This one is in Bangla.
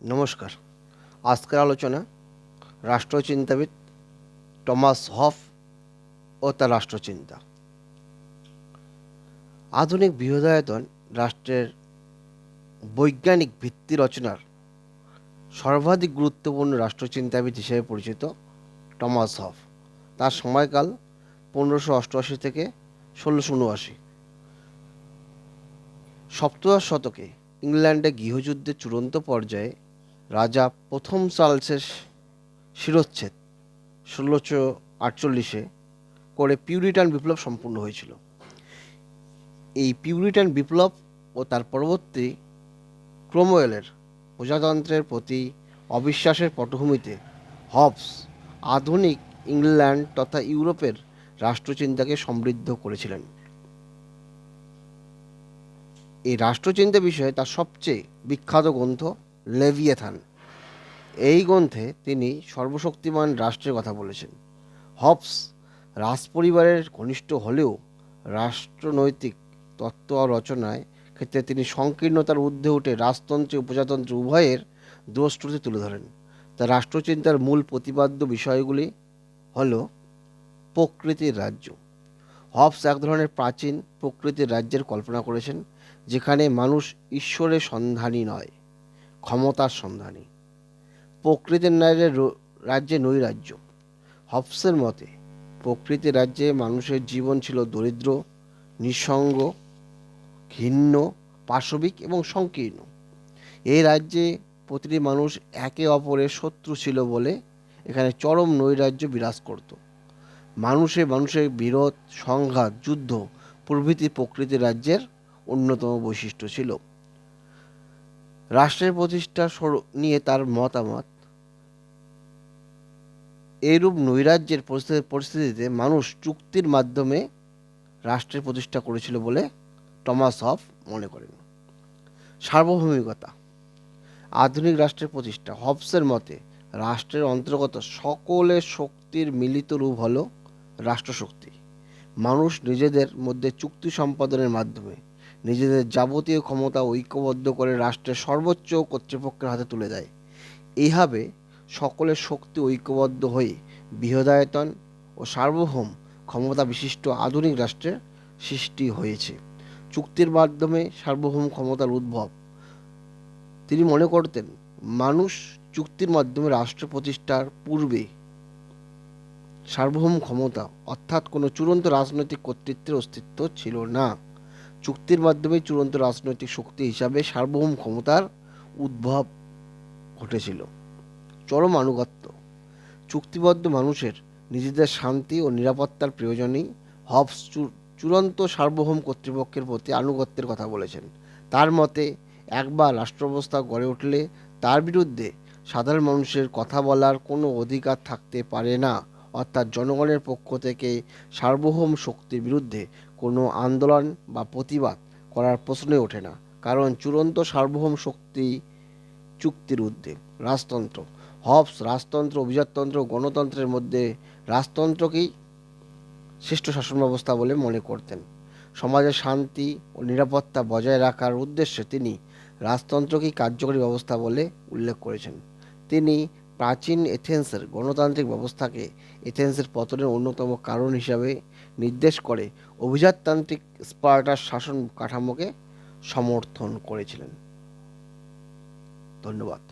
নমস্কার। আজকের আলোচনা রাষ্ট্রচিন্তাবিদ টমাস হফ ও তার রাষ্ট্রচিন্তা। আধুনিক বৃহদায়তন রাষ্ট্রের বৈজ্ঞানিক ভিত্তি রচনার সর্বাধিক গুরুত্বপূর্ণ রাষ্ট্রচিন্তাবিদ হিসেবে পরিচিত টমাস হফ। তার সময়কাল পনেরোশো অষ্টআশি থেকে ষোলোশো উনআশি। সপ্তদশ শতকে ইংল্যান্ডে গৃহযুদ্ধের চূড়ান্ত পর্যায়ে রাজা প্রথম চার্লসের শিরোচ্ছেদ ষোলোশো আটচল্লিশে করে পিউরিটান বিপ্লব সম্পূর্ণ হয়েছিল। এই পিউরিটান বিপ্লব ও তার পরবর্তী ক্রোমওয়েলের প্রজাতন্ত্রের প্রতি অবিশ্বাসের পটভূমিতে হবস আধুনিক ইংল্যান্ড তথা ইউরোপের রাষ্ট্রচিন্তাকে সমৃদ্ধ করেছিলেন। এই রাষ্ট্রচিন্তা বিষয়ে তার সবচেয়ে বিখ্যাত গ্রন্থ লেভিয়েথান। এই গ্রন্থে তিনি সর্বশক্তিমান রাষ্ট্রের কথা বলেছেন। হবস রাজপরিবারের ঘনিষ্ঠ হলেও রাষ্ট্রনৈতিক তত্ত্ব রচনায় ক্ষেত্রে তিনি সংকীর্ণতার ঊর্ধ্বে উঠে রাজতন্ত্রে, উপজাতন্ত্র উভয়ের দোষত্রুটি তুলে ধরেন। তার রাষ্ট্রচিন্তার মূল প্রতিপাদ্য বিষয়গুলি হল প্রকৃতির রাজ্য। হবস এক ধরনের প্রাচীন প্রকৃতির রাজ্যের কল্পনা করেছেন, যেখানে মানুষ ঈশ্বরের সন্ধানী নয়। ক্ষমতার সন্ধানী। প্রকৃতির ন্যায়ের রাজ্যে নৈরাজ্য। হবসের মতে প্রকৃতির রাজ্যে মানুষের জীবন ছিল দরিদ্র, নিঃসঙ্গ, ঘিন্ন, পাশবিক এবং সংকীর্ণ। এই রাজ্যে প্রতিটি মানুষ একে অপরের শত্রু ছিল বলে এখানে চরম নৈরাজ্য বিরাজ করত। মানুষে মানুষের বিরোধ, সংঘাত, যুদ্ধ প্রভৃতি প্রকৃতি রাজ্যের অন্যতম বৈশিষ্ট্য ছিল। রাষ্ট্রের প্রতিষ্ঠা নিয়ে তার মতামত। এইরূপ নৈরাজ্যের পরিস্থিতিতে মানুষ চুক্তির মাধ্যমে রাষ্ট্রের প্রতিষ্ঠা করেছিল বলে টমাস হফ মনে করেন। সার্বভৌমিকতা। আধুনিক রাষ্ট্রের প্রতিষ্ঠা। হবসের মতে, রাষ্ট্রের অন্তর্গত সকলের শক্তির মিলিত রূপ হল রাষ্ট্রশক্তি। মানুষ নিজেদের মধ্যে চুক্তি সম্পাদনের মাধ্যমে নিজেদের যাবতীয় ক্ষমতা ঐক্যবদ্ধ করে রাষ্ট্রের সর্বোচ্চ কর্তৃপক্ষের হাতে তুলে দেয়। এইভাবে সকলের শক্তি ঐক্যবদ্ধ হয়ে বৃহদায়তন ও সার্বভৌম ক্ষমতা বিশিষ্ট আধুনিক রাষ্ট্রের সৃষ্টি হয়েছে। চুক্তির মাধ্যমে সার্বভৌম ক্ষমতার উদ্ভব। তিনি মনে করতেন, মানুষ চুক্তির মাধ্যমে রাষ্ট্র প্রতিষ্ঠার পূর্বে সার্বভৌম ক্ষমতা অর্থাৎ কোনো চূড়ান্ত রাজনৈতিক কর্তৃত্বের অস্তিত্ব ছিল না। চুক্তির মাধ্যমে চূড়ান্ত রাজনৈতিক শক্তি হিসাবে সার্বভৌম ক্ষমতার উদ্ভব ঘটেছিল। চরম আনুগত্য। চুক্তিবদ্ধ মানুষের নিজেদের শান্তি ও নিরাপত্তার প্রয়োজনেই হবস চূড়ান্ত সার্বভৌম কর্তৃপক্ষের প্রতি আনুগত্যের কথা বলেছেন। তার মতে, একবার রাষ্ট্রব্যবস্থা গড়ে উঠলে তার বিরুদ্ধে সাধারণ মানুষের কথা বলার কোনো অধিকার থাকতে পারে না। অর্থাৎ জনগণের পক্ষ থেকে সার্বভৌম শক্তির বিরুদ্ধে কোনো আন্দোলন বা প্রতিবাদ করার প্রশ্নই ওঠে না, কারণ চূড়ান্ত সার্বভৌম শক্তি চুক্তির ঊর্ধ্বে রাজতন্ত্র। হবস, রাজতন্ত্র, অভিজাততন্ত্র, গণতন্ত্রের মধ্যে রাজতন্ত্রকেই শ্রেষ্ঠ শাসন ব্যবস্থা বলে মনে করতেন। সমাজের শান্তি ও নিরাপত্তা বজায় রাখার উদ্দেশ্যে তিনি রাজতন্ত্রকেই কার্যকরী ব্যবস্থা বলে উল্লেখ করেছেন। তিনি প্রাচীন এথেন্সের গণতান্ত্রিক ব্যবস্থাকে এথেন্সের পতনের অন্যতম কারণ হিসাবে নির্দেশ করে অভিজাততান্ত্রিক স্পার্টার শাসন কাঠামোকে সমর্থন করেছিলেন। ধন্যবাদ।